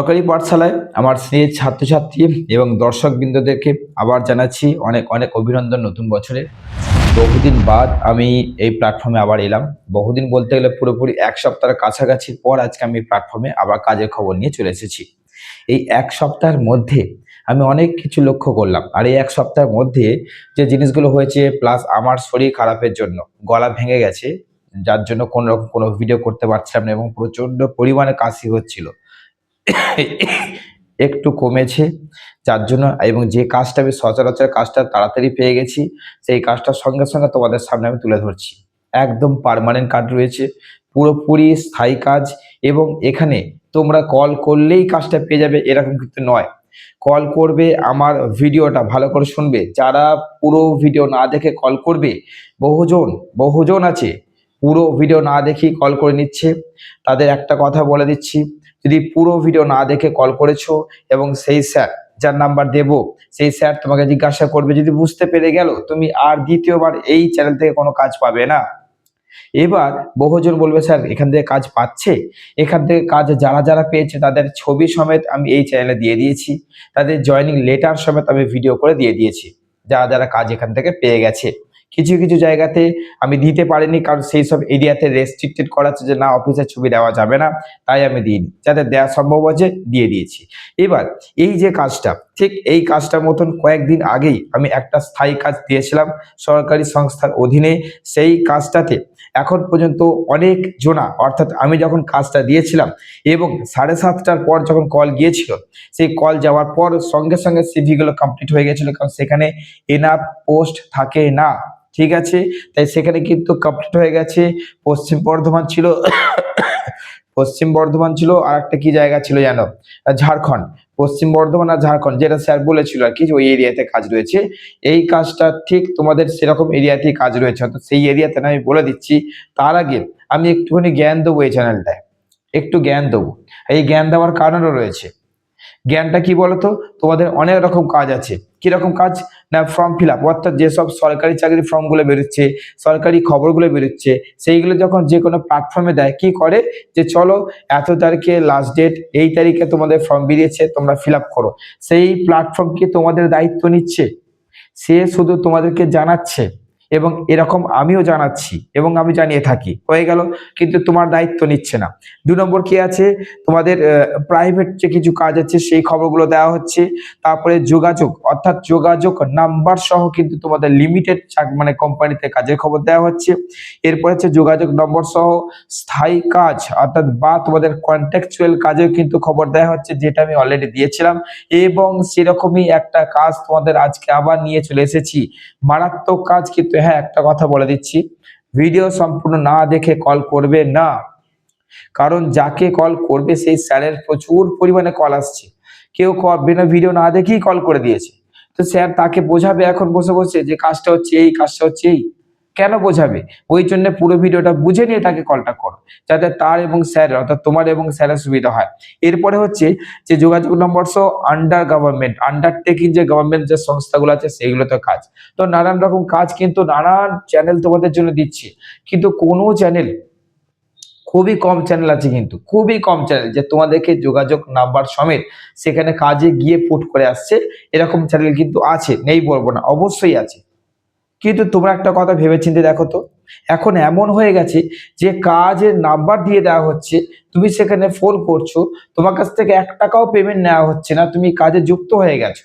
সরকারি পাঠশালায় আমার স্নেহের ছাত্রছাত্রী এবং দর্শকবৃন্দদেরকে আবার জানাচ্ছি অনেক অনেক অভিনন্দন নতুন বছরের। বহুদিন বাদ আমি এই প্ল্যাটফর্মে আবার এলাম। বহুদিন বলতে গেলে পুরোপুরি এক সপ্তাহের কাছাকাছি পর আজকে আমি প্ল্যাটফর্মে আবার কাজের খবর নিয়ে চলে এসেছি। এই এক সপ্তাহের মধ্যে আমি অনেক কিছু লক্ষ্য করলাম। আর এই এক সপ্তাহের মধ্যে যে জিনিসগুলো হয়েছে প্লাস আমার শরীর খারাপের জন্য, গলা ভেঙে গেছে, যার জন্য কোনো রকম কোনো ভিডিও করতে পারছিলাম না এবং প্রচণ্ড পরিমাণে কাশি হচ্ছিল। একটু কমেছে, যার জন্য এবং যে কাজটা আমি সচরাচর কাজটা তাড়াতাড়ি পেয়ে গেছি, সেই কাজটার সঙ্গে সঙ্গে তোমাদের সামনে আমি তুলে ধরছি। একদম পার্মানেন্ট কাজ রয়েছে, পুরোপুরি স্থায়ী কাজ এবং এখানে তোমরা কল করলেই কাজটা পেয়ে যাবে, এরকম কিন্তু নয়। কল করবে, আমার ভিডিওটা ভালো করে শুনবে, যারা পুরো ভিডিও না দেখে কল করবে, বহুজন বহুজন আছে, পুরো ভিডিও না দেখেই কল করে নিচ্ছে। তাদের একটা কথা বলে দিচ্ছি যদি পুরো ভিডিও না দেখে কল করেছ এবং সেই স্যার যার নাম্বার দেবো, সেই স্যার তোমাকে জিজ্ঞাসা করবে, যদি বুঝতে পেরে গেল, তুমি আর দ্বিতীয়বার এই চ্যানেল থেকে কোনো কাজ পাবে না। এবার বহুজন বলবে স্যার এখান থেকে কাজ পাচ্ছে? এখান থেকে কাজ যারা যারা পেয়েছে, তাদের ছবি সমেত আমি এই চ্যানেলে দিয়ে দিয়েছি। তাদের জয়নিং লেটার সমেত আমি ভিডিও করে দিয়ে দিয়েছি। যারা যারা কাজ এখান থেকে পেয়ে গেছে। কিছু কিছু জায়গাতে আমি দিতে পারিনি, কারণ সেই সব এরিয়াতে রেস্ট্রিক্টেড করা আছে যে না অফিসের ছবি দেওয়া যাবে না, তাই আমি দিইনি। যাতে দেওয়া সম্ভব আছে দিয়ে দিয়েছি। এবার, এই যে কাজটা, ঠিক এই কাজটার মতন কয়েকদিন আগেই আমি একটা স্থায়ী কাজ দিয়েছিলাম সরকারি সংস্থার অধীনে। সেই কাজটাতে এখন পর্যন্ত অনেক জোনা, অর্থাৎ আমি যখন কাজটা দিয়েছিলাম এবং সাড়ে সাতটার পর যখন কল গিয়েছিল, সেই কল যাওয়ার পর সঙ্গে সঙ্গে সিভিগুলো কমপ্লিট হয়ে গেছিল, কারণ সেখানে এনাফ পোস্ট থাকে না। ঠিক আছে? তাই সেখানে কিন্তু কমপ্লিট হয়ে গেছে। পশ্চিম বর্ধমান ছিল, পশ্চিম বর্ধমান ছিল আর একটা কি জায়গা ছিল জানো ঝাড়খণ্ড। পশ্চিম বর্ধমান আর ঝাড়খণ্ড, যেটা স্যার বলেছিল আর কি ওই এরিয়াতে কাজ রয়েছে। এই কাজটা ঠিক তোমাদের সেরকম এরিয়াতেই কাজ রয়েছে। অর্থাৎ সেই এরিয়াতে না আমি বলে দিচ্ছি, তার আগে আমি একটুখানি জ্ঞান দেবো এই চ্যানেলটায় একটু জ্ঞান দেবো। এই জ্ঞান দেওয়ার কারণও রয়েছে। জ্ঞানটা কি বলতো? তোমাদের অনেক রকম কাজ আছে। কীরকম কাজ? না ফর্ম ফিল আপ অর্থাৎ যেসব সরকারি চাকরির ফর্মগুলো বেরোচ্ছে, সরকারি খবরগুলো বেরোচ্ছে, সেইগুলো যখন যে কোনো প্ল্যাটফর্মে দেয়, কি করে? যে চলো, এত তারিখে লাস্ট ডেট এই তারিখে তোমাদের ফর্ম বেরিয়েছে, তোমরা ফিল করো। সেই প্ল্যাটফর্ম কি তোমাদের দায়িত্ব নিচ্ছে? সে শুধু তোমাদেরকে জানাচ্ছে? এবং এরকম আমিও জানাচ্ছি এবং আমি জানিয়ে থাকি। হয়ে গেল, কিন্তু তোমার দায়িত্ব নিচ্ছে না। দু নম্বর কি আছে? তোমাদের প্রাইভেট যে কিছু কাজ আছে, সেই খবরগুলো দেওয়া হচ্ছে। তারপরে যোগাযোগ, অর্থাৎ যোগাযোগ নাম্বার সহ কিন্তু তোমাদের লিমিটেড মানে কোম্পানিতে কাজের খবর দেওয়া হচ্ছে। এরপর হচ্ছে যোগাযোগ নম্বর সহ স্থায়ী কাজ, অর্থাৎ বা তোমাদের কন্ট্যাকচুয়াল কাজেও কিন্তু খবর দেওয়া হচ্ছে, যেটা আমি অলরেডি দিয়েছিলাম। এবং সেরকমই একটা কাজ তোমাদের আজকে আবার নিয়ে চলে এসেছি। মারাত্মক কাজ কিন্তু হ্যাঁ একটা কথা বলে দিচ্ছি। ভিডিও সম্পূর্ণ না দেখে কল করবে না। কারণ যাকে কল করবে সেই স্যারের প্রচুর পরিমাণে কল আসছে। কেউ বিনা ভিডিও না দেখেই কল করে দিয়েছে। তো স্যার তাকে বোঝাবে এখন বসে বসে যে কাজটা হচ্ছে এই, কাজটা হচ্ছে এই। কেন বোঝাবে? ওই জন্য পুরো ভিডিওটা বুঝে নিয়ে তাকে কলটা করো, যাতে তার এবং স্যার অর্থাৎ তোমার এবং স্যারের সুবিধা হয়। এরপরে হচ্ছে যে যোগাযোগ নম্বর সহ আন্ডার গভর্নমেন্ট আন্ডারটেকিং যে গভর্নমেন্ট যে সংস্থাগুলো আছে সেইগুলোতে কাজ। তো নানান রকম কাজ কিন্তু নানান চ্যানেল তোমাদের জন্য দিচ্ছে। কিন্তু কোনো চ্যানেল খুবই কম চ্যানেল আছে কিন্তু, খুবই কম চ্যানেল যে তোমাদেরকে যোগাযোগ নাম্বার সমেত সেখানে কাজে গিয়ে পুট করে আসছে। এরকম চ্যানেল কিন্তু আছে, নেই বলব না, অবশ্যই আছে। কিন্তু তোমরা একটা কথা ভেবে চিন্তে দেখো তো, এখন এমন হয়ে গেছে যে কাজের নাম্বার দিয়ে দেওয়া হচ্ছে, তুমি সেখানে ফোন করছ, তোমার কাছ থেকে এক টাকাও পেমেন্ট নেওয়া হচ্ছে না, তুমি কাজে যুক্ত হয়ে গেছো।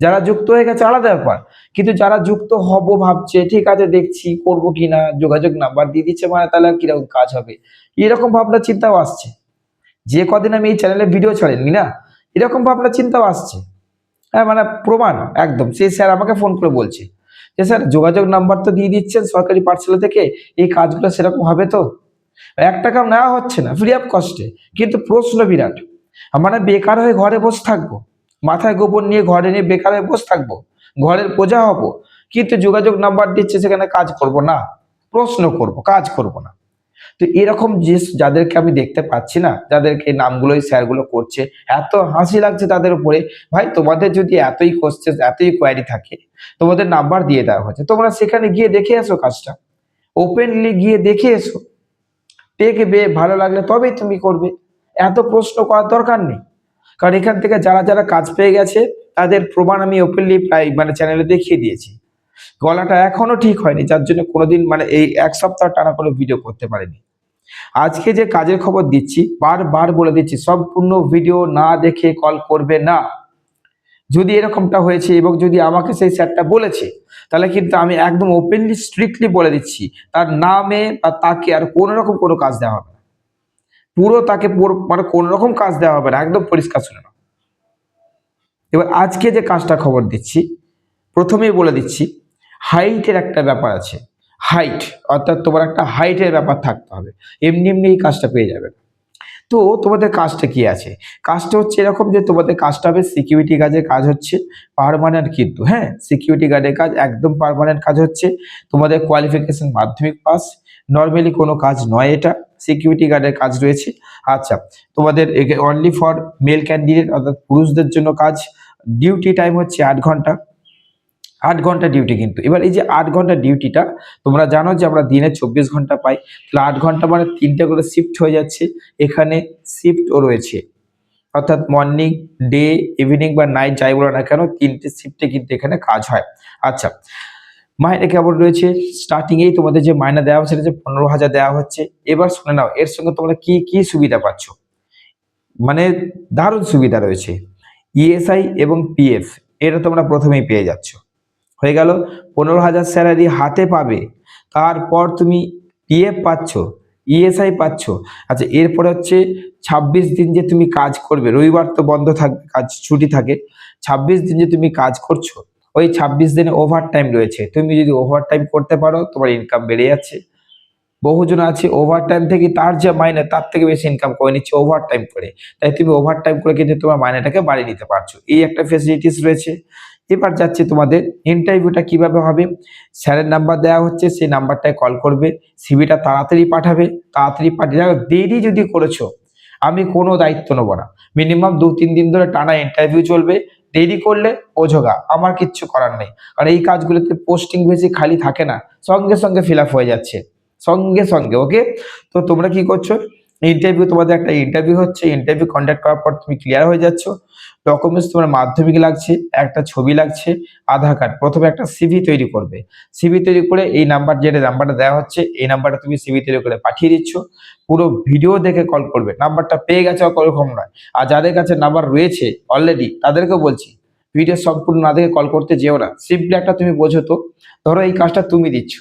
যারা যুক্ত হয়ে গেছে, আলাদা ব্যাপার। কিন্তু যারা যুক্ত হব ভাবছে, ঠিক আছে, দেখছি, করব কি না, যোগাযোগ নাম্বার দিয়ে দিচ্ছে মানে তাহলে আর কীরকম কাজ হবে? এরকম ভাবনা চিন্তাও আসছে। যে কদিন আমি এই চ্যানেলে ভিডিও ছাড়েনি না, এরকম ভাবনা চিন্তাও আসছে। হ্যাঁ মানে প্রমাণ, একদম। সেই স্যার আমাকে ফোন করে বলছে। স্যার যোগাযোগ নাম্বার তো দিয়ে দিচ্ছেন সরকারি পাঠশালা থেকে, এই কাজগুলো সেরকম হবে তো? এক টাকাও নেওয়া হচ্ছে না ফ্রি অফ কস্টে কিন্তু প্রশ্ন বিরাট মানে বেকার হয়ে ঘরে বসে থাকব? মাথায় গোবর নিয়ে ঘরে নিয়ে বেকার হয়ে বসে থাকব? ঘরের পোজা হব? কিন্তু যোগাযোগ নাম্বার দিচ্ছে, সেখানে কাজ করব না। প্রশ্ন করব, কাজ করব না। তো এরকম যে যাদেরকে আমি দেখতে পাচ্ছি না, যাদেরকে নামগুলোই স্যারগুলো করছে, এত হাসি লাগছে তাদের উপরে, ভাই তোমাদের যদি এতই কোশ্চেন এতই কোয়ারি থাকে, তোমাদের নাম্বার দিয়ে দেওয়া হচ্ছে তোমরা সেখানে গিয়ে দেখে এসো কাজটা ওপেনলি গিয়ে দেখে এসো, দেখবে, ভালো লাগলে তবেই তুমি করবে, এত প্রশ্ন করার দরকার নেই, কারণ এখান থেকে যারা যারা কাজ পেয়ে গেছে, তাদের প্রমাণ আমি ওপেনলি প্রায় মানে চ্যানেলে দেখিয়ে দিয়েছি, গলাটা এখনও ঠিক হয়নি, যার জন্য কোনোদিন মানে এই এক সপ্তাহ টানা কোনো ভিডিও করতে পারিনি। আজকে যে কাজের খবর দিচ্ছি, বারবার বলে দিচ্ছি, সম্পূর্ণ ভিডিও না দেখে কল করবে না। যদি এরকমটা হয়েছে এবং যদি আমাকে সেই স্যারটা বলেছে, তাহলে কিন্তু আমি একদম ওপেনলি স্ট্রিক্টলি বলে দিচ্ছি, তার নামে বা তাকে আর কোনো রকম কোনো কাজ দেওয়া হবে না। পুরো তাকে মানে কোনো রকম কাজ দেওয়া হবে না, একদম পরিষ্কার শুনে নাও। এবার আজকে যে কাজটা খবর দিচ্ছি, প্রথমেই বলে দিচ্ছি হাইটের একটা ব্যাপার আছে। হাইট অর্থাৎ তোমার একটা হাইটের ব্যাপার থাকতে হবে। এমনি এমনি এই কাজটা পেয়ে যাবে। তো তোমাদের কাজটা কি আছে? কাজটা হচ্ছে এরকম যে তোমাদের কাজটা হবে সিকিউরিটি গার্ডের কাজ হচ্ছে পারমানেন্ট কিন্তু হ্যাঁ? সিকিউরিটি গার্ডের কাজ, একদম পারমানেন্ট কাজ হচ্ছে। তোমাদের কোয়ালিফিকেশন মাধ্যমিক পাস নর্মালি কোনো কাজ নয় এটা সিকিউরিটি গার্ডের কাজ রয়েছে। আচ্ছা তোমাদের অনলি ফর মেল ক্যান্ডিডেট অর্থাৎ পুরুষদের জন্য কাজ। ডিউটি টাইম হচ্ছে আট ঘণ্টা। আট ঘণ্টা ডিউটি কিন্তু। এবার এই যে আট ঘণ্টা ডিউটিটা তোমরা জানো যে আমরা দিনে চব্বিশ ঘণ্টা পাই। তাহলে আট ঘণ্টা মানে তিনটে করে শিফট হয়ে যাচ্ছে। এখানে শিফটও রয়েছে। অর্থাৎ মর্নিং ডে ইভিনিং বা নাইট যাই বলো না কেন, তিনটে শিফটে কিন্তু এখানে কাজ হয়। আচ্ছা মাইনে কেমন রয়েছে? স্টার্টিং এই তোমাদের যে মাইনা দেওয়া হচ্ছে সেটা যে পনেরো হাজার দেওয়া হচ্ছে। এবার শুনে নাও, এর সঙ্গে তোমরা কি কি সুবিধা পাচ্ছ? মানে দারুণ সুবিধা রয়েছে। ইএসআই এবং পিএফ এটা তোমরা প্রথমেই পেয়ে যাচ্ছ। হয়ে গেল। পনেরো হাজার স্যালারি হাতে পাবে। তারপর তুমি পিএফ পাচ্ছ ইএসআই পাচ্ছ। আচ্ছা এরপরে হচ্ছে ছাব্বিশ দিন যে তুমি কাজ করবে, রবিবার তো বন্ধ থাকবে কাজ ছুটি থাকে। ছাব্বিশ দিন যে তুমি কাজ করছ, ওই ছাব্বিশ দিনে ওভার টাইম রয়েছে। তুমি যদি ওভার টাইম করতে পারো, তোমার ইনকাম বেড়ে যাচ্ছে। বহুজন আছে ওভার টাইম থেকে তার যে মাইনে, তার থেকে বেশি ইনকাম করে নিচ্ছে ওভার টাইম করে। তাই তুমি ওভার টাইম করে কিন্তু তোমার মাইনেটাকে বাড়িয়ে নিতে পারছ। এই একটা ফেসিলিটিস রয়েছে। এবার যাচ্ছে তোমাদের ইন্টারভিউটা কীভাবে হবে? স্যারের নাম্বার দেওয়া হচ্ছে, সেই নাম্বারটায় কল করবে সিভিটা তাড়াতাড়ি পাঠাবে, তাড়াতাড়ি পাঠিয়ে দেরি যদি করেছ, আমি কোনো দায়িত্ব নেব না। মিনিমাম দু তিন দিন ধরে টানা ইন্টারভিউ চলবে। দেরি করলে ওঝোগা, আমার কিচ্ছু করার নেই। কারণ এই কাজগুলোতে পোস্টিং বেশি খালি থাকে না, সঙ্গে সঙ্গে ফিল হয়ে যাচ্ছে। সঙ্গে সঙ্গে ওকে তো তোমরা কি করছ? ইন্টারভিউ তোমাদের একটা ইন্টারভিউ হচ্ছে ইন্টারভিউ কন্ডাক্ট করার পর তুমি ক্লিয়ার হয়ে যাচ্ছ। ডকুমেন্টস তোমার মাধ্যমিক লাগছে, একটা ছবি লাগছে, আধার কার্ড প্রথমে একটা সিভি তৈরি করবে। সিভি তৈরি করে এই নাম্বার যেটা নাম্বারটা দেওয়া হচ্ছে, এই নাম্বারটা তুমি সিভি তৈরি করে পাঠিয়ে দিচ্ছ। পুরো ভিডিও দেখে কল করবে। নাম্বারটা পেয়ে গেছে ওরকম নয় আর যাদের কাছে নাম্বার রয়েছে অলরেডি তাদেরকে বলছি ভিডিও সম্পূর্ণ না দেখে কল করতে যেও না। সিম্পলি একটা তুমি বোঝো তো। ধরো এই কাজটা তুমি দিচ্ছ।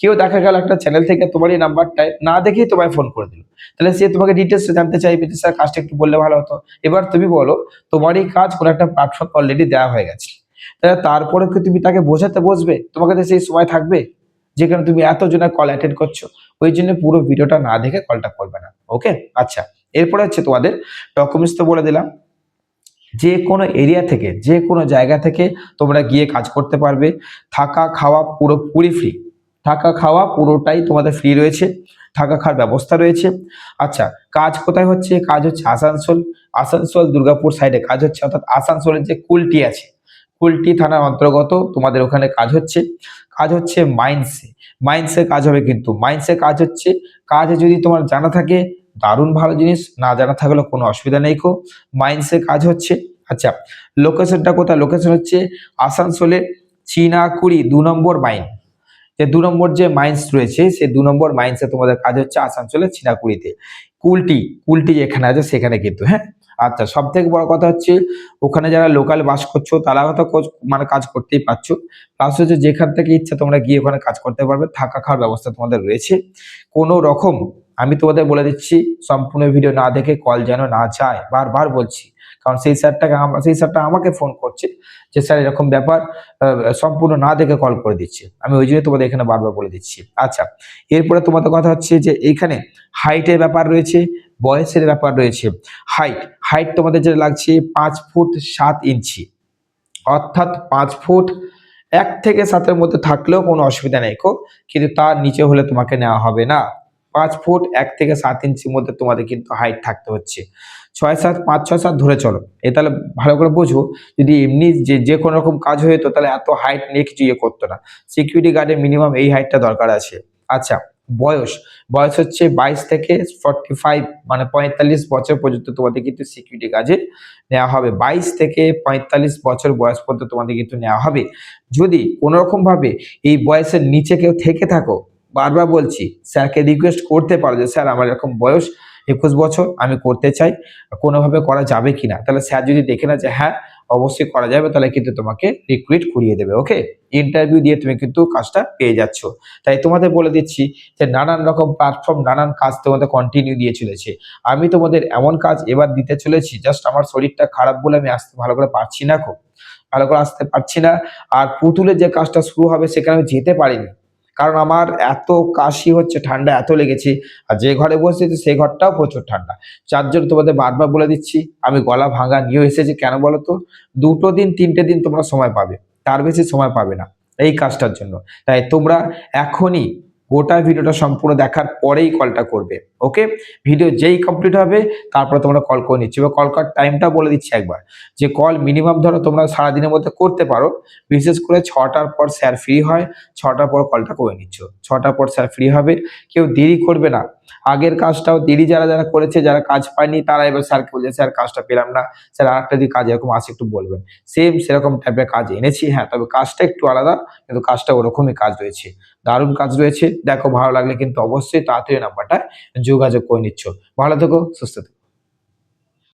কেউ দেখা গেল একটা চ্যানেল থেকে তোমার এই নাম্বারটায় না দেখেই তোমায় ফোন করে দিল। তাহলে সে তোমাকে ডিটেলস জানতে চাইবে যে, স্যার, কাজটা একটু বললে ভালো হতো। এবার তুমি বলো, তোমার এই কাজ কোনো একটা প্ল্যাটফর্ম অলরেডি দেওয়া হয়ে গেছে। তাহলে তারপরে কি তুমি তাকে বোঝাতে বসবে? তোমাকে তো সেই সময় থাকবে যেখানে তুমি এত জনের কল অ্যাটেন্ড করছ। ওই জন্য পুরো ভিডিওটা না দেখে কলটা করবে না। ওকে আচ্ছা। এরপরে হচ্ছে তোমাদের ডকুমেন্টস তো বলে দিলাম। যে কোনো এরিয়া থেকে, যে কোনো জায়গা থেকে তোমরা গিয়ে কাজ করতে পারবে। থাকা, খাওয়া পুরো পুরোপুরি ফ্রি থাকা খাওয়া পুরোটাই তোমাদের ফ্রি রয়েছে, থাকা খাওয়ার ব্যবস্থা রয়েছে। আচ্ছা কাজ কোথায় হচ্ছে? কাজ হচ্ছে আসানসোল। আসানসোল দুর্গাপুর সাইডে কাজ হচ্ছে, অর্থাৎ আসানসোলের যে কুলটি আছে, কুলটি থানার অন্তর্গত তোমাদের ওখানে কাজ হচ্ছে। কাজ হচ্ছে মাইন্সে মাইন্সে কাজ হবে কিন্তু মাইন্সে কাজ হচ্ছে, কাজ যদি তোমার জানা থাকে, দারুণ ভালো জিনিস, না জানা থাকলে কোনো অসুবিধা নেই কো। মাইন্সে কাজ হচ্ছে আচ্ছা লোকেশনটা কোথায়? লোকেশন হচ্ছে আসানসোলের চিনাকুড়ি দু নম্বর মাইন যে দু নম্বর যে মাইন্স রয়েছে, সেই দু নম্বর মাইন্সে তোমাদের কাজ হচ্ছে আসানসোলের চিনাকুড়িতে। কুলটি কুলটি যেখানে আছে সেখানে কিন্তু হ্যাঁ? আচ্ছা সব থেকে বড় কথা হচ্ছে, ওখানে যারা লোকাল বাস করছ, তারা হয়তো মানে কাজ করতেই পারছ। প্লাস হচ্ছে যেখান থেকে ইচ্ছা তোমরা গিয়ে ওখানে কাজ করতে পারবে, থাকা খাওয়ার ব্যবস্থা তোমাদের রয়েছে। কোনো রকম, আমি তোমাদের বলে দিচ্ছি, সম্পূর্ণ ভিডিও না দেখে কল যেন না যায় বারবার বলছি। কারণ সেই স্যারটাকে আম- সেই স্যারটা আমাকে ফোন করছে যে, স্যার, এরকম ব্যাপার সম্পূর্ণ না দেখে কল করে দিচ্ছে। আমি ওই জন্য তোমাদের এখানে বারবার বলে দিচ্ছি। আচ্ছা এরপরে তোমাদের কথা হচ্ছে যে এইখানে হাইটের ব্যাপার রয়েছে, বয়সের ব্যাপার রয়েছে। হাইট হাইট তোমাদের যেটা লাগছে, পাঁচ ফুট সাত ইঞ্চি। অর্থাৎ পাঁচ ফুট এক থেকে সাতের মধ্যে থাকলেও কোনো অসুবিধা নেই কিন্তু তার নিচে হলে তোমাকে নেওয়া হবে না। পাঁচ ফুট এক থেকে সাত ইঞ্চির মধ্যে তোমাদের কিন্তু হাইট থাকতে হচ্ছে। ছয় সাত, পাঁচ, ছয় সাত ধরে চলো। এ তাহলে ভালো করে বোঝো, যদি এমনি যে যে কোনো রকম কাজ হয়ে যেত তাহলে এত হাইট নিয়ে কিছু ইয়ে করতো না। সিকিউরিটি গার্ডের মিনিমাম এই হাইটটা দরকার আছে। আচ্ছা বয়স। বয়স হচ্ছে বাইশ থেকে ফর্টি ফাইভ মানে পঁয়তাল্লিশ বছর পর্যন্ত তোমাদের কিন্তু সিকিউরিটি কাজে নেওয়া হবে। বাইশ থেকে পঁয়তাল্লিশ বছর বয়স পর্যন্ত তোমাদের কিন্তু নেওয়া হবে। যদি কোনোরকম ভাবে এই বয়সের নিচে কেউ থেকে থাকো বারবার বলছি, স্যারকে রিকোয়েস্ট করতে পারো যে, স্যার, আমার এরকম বয়স, একুশ বছর, আমি করতে চাই, কোনোভাবে করা যাবে কিনা তাহলে স্যার যদি দেখে না যে হ্যাঁ অবশ্যই করা যাবে তাহলে কিন্তু তোমাকে রিক্রুইট করিয়ে দেবে ওকে ইন্টারভিউ দিয়ে তুমি কিন্তু কাজটা পেয়ে যাচ্ছ। তাই তোমাদের বলে দিচ্ছি যে, নানান রকম প্ল্যাটফর্ম নানান কাজ তোমাদের কন্টিনিউ দিয়ে চলেছে। আমি তোমাদের এমন কাজ এবার দিতে চলেছি জাস্ট আমার শরীরটা খারাপ বলে আমি আসতে, ভালো করে পারছি না খুব। ভালো করে আসতে পারছি না। আর পুতুলের যে কাজটা শুরু হবে, সেখানে আমি যেতে পারিনি। কারণ আমার এত কাশি হচ্ছে, ঠান্ডা এত লেগেছে, আর যে ঘরে বসেছি সেই ঘরটাও প্রচুর ঠান্ডা। যার জন্য তোমাদের বারবার বলে দিচ্ছি, আমি গলা ভাঙা নিয়ে এসেছি, কেন বলো তো? দুটো দিন, তিনটে দিন তোমরা সময় পাবে, তার বেশি সময় পাবে না, এই কাজটার জন্য। তাই তোমরা এখনই গোটা ভিডিওটা সম্পূর্ণ দেখার পরেই কলটা করবে। ওকে ভিডিও যেই কমপ্লিট হবে, তারপরে তোমরা কল করে নিচ্ছি। এবার কল করার টাইমটা বলে দিচ্ছি একবার। যে কল মিনিমাম ধরো তোমরা সারাদিনের মধ্যে করতে পারো, বিশেষ করে ছটার পর স্যার ফ্রি হয়, ছটার পর কলটা করে নিচ্ছ। ছটার পর স্যার ফ্রি হবে, কেউ দেরি করবে না। আগের কাজটাও দেরি যারা যারা করেছে, যারা কাজ পায়নি, তারা এবার স্যারকে বলছে স্যার কাজটা পেলাম না। স্যার আরেকটা যদি কাজ এরকম আসে, একটু বলবেন। সেম সেরকম টাইপের কাজ এনেছি। হ্যাঁ তবে কাজটা একটু আলাদা, কিন্তু কাজটা ওরকমই কাজ রয়েছে। দারুণ কাজ রয়েছে। দেখো, ভালো লাগলে কিন্তু অবশ্যই তাড়াতাড়ি নাম্বারটা যোগাযোগ করে নিচ্ছ। ভালো থেকো সুস্থ থেকো।